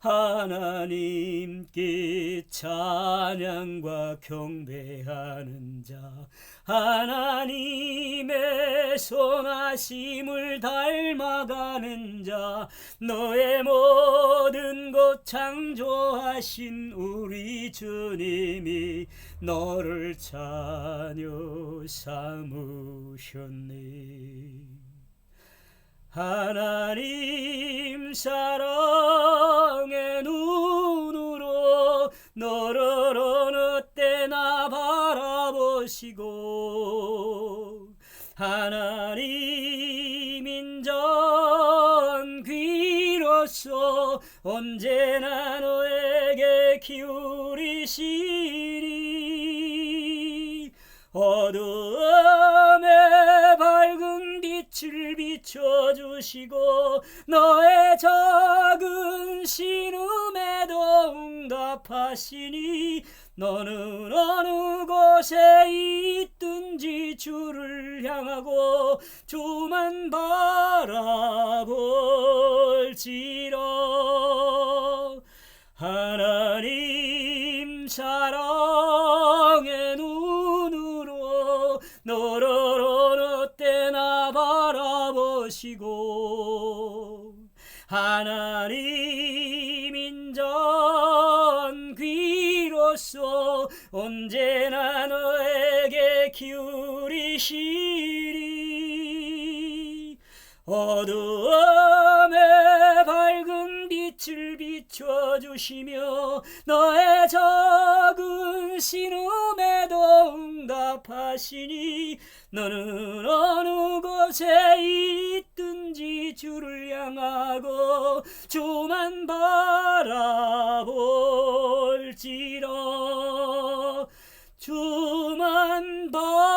하나님께 찬양과 경배하는 자 하나님의 선하심을 닮아가는 자 너의 모든 것 창조하신 우리 주님이 너를 자녀 삼으셨네. 하나님 눈으로 너를 어느 때나 바라보시고 하나님 인전 귀로서 언제나 너에게 기울이시니 어둠에 밝은 빛을 비춰주시고 너의 작은 신음에도 응답하시니 너는 어느 곳에 있든지 주를 향하고 주만 바라볼지라 하나님 사랑의 눈으로 너를 어느 때나 바라보시고 하나님 귀로서. 언제나 너에게 기울이시리. 어두움에 밝은 빛을 비춰주시며 너의 작은 신음에도 응답하시니 너는 어느 곳에 있든지 주를 향하고 주만 바 할지라 주만 봐